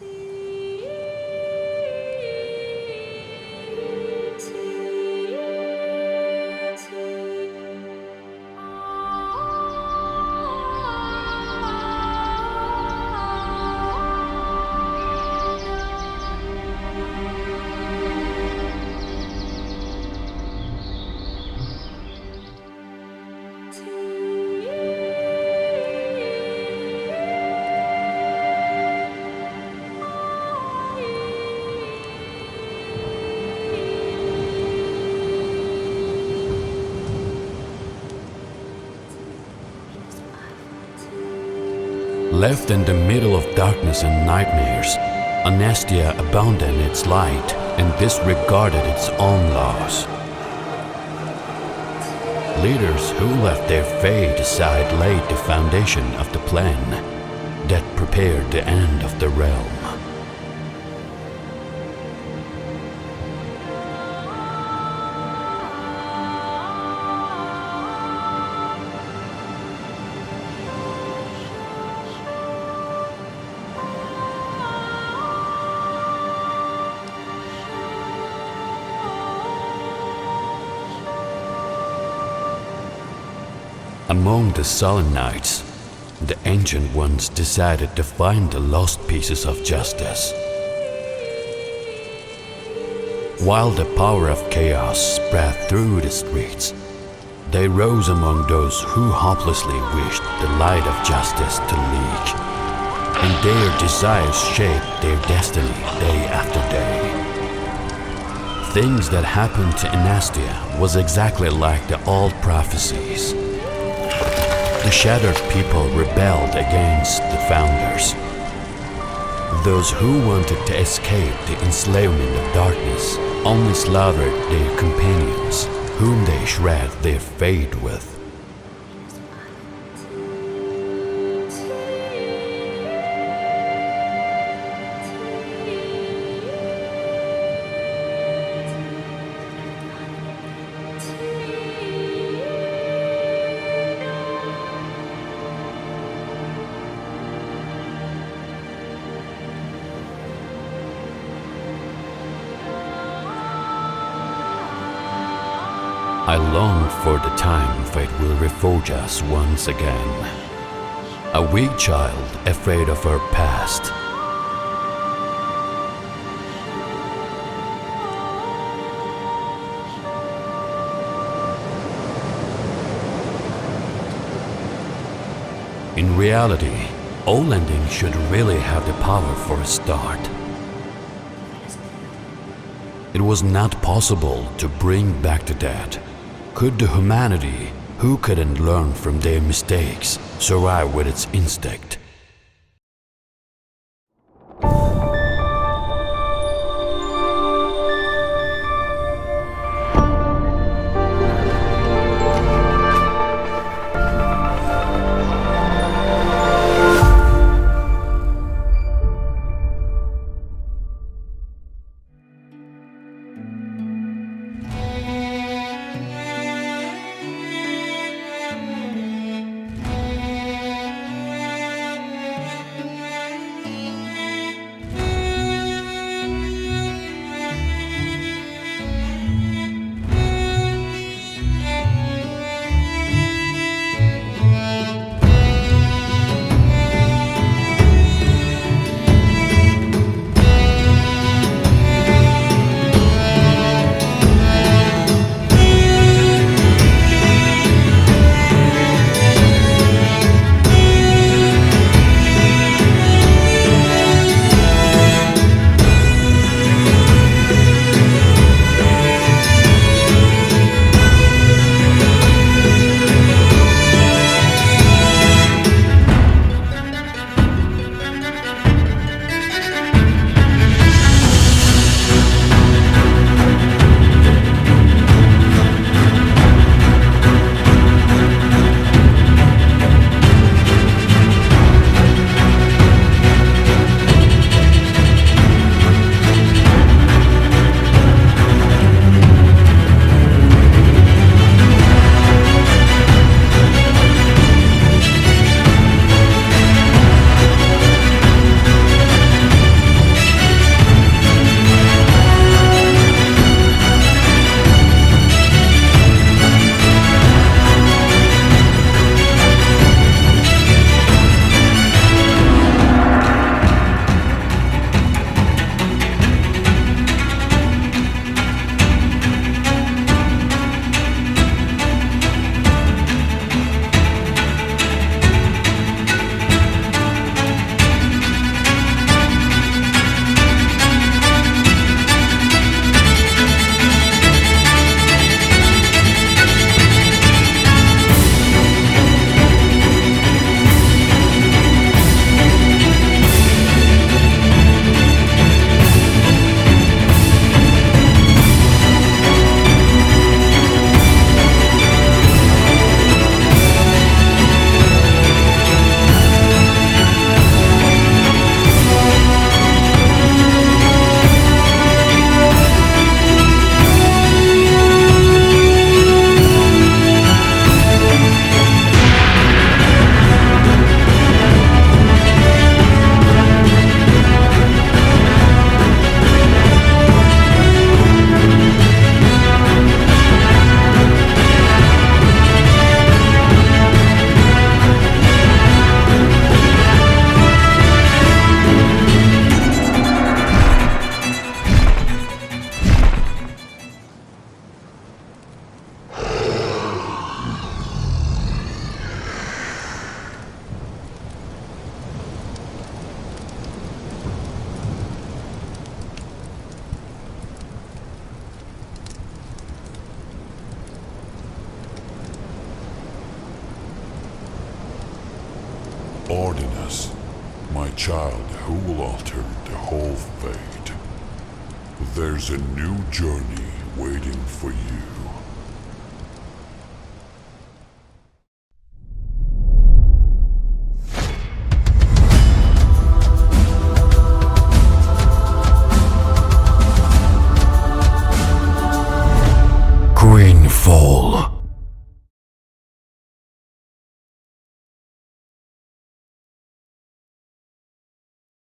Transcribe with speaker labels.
Speaker 1: see. Left in the middle of darkness and nightmares, Anastia abandoned its light and disregarded its own laws. Leaders who left their fate aside laid the foundation of the plan that prepared the end of the realm. Among the sullen knights, the ancient ones decided to find the lost pieces of justice. While the power of chaos spread through the streets, they rose among those who hopelessly wished the light of justice to leak, and their desires shaped their destiny day after day. Things that happened to Anastia was exactly like the old prophecies. The shattered people rebelled against the founders. Those who wanted to escape the enslavement of darkness only slaughtered their companions, whom they shred their fate with. I long for the time fate will refuge us once again. A weak child afraid of her past. In reality, all should really have the power for a start. It was not possible to bring back the dead. Could the humanity, who couldn't learn from their mistakes, survive with its instinct?
Speaker 2: my child who will alter the whole fate. There's a new journey waiting for you.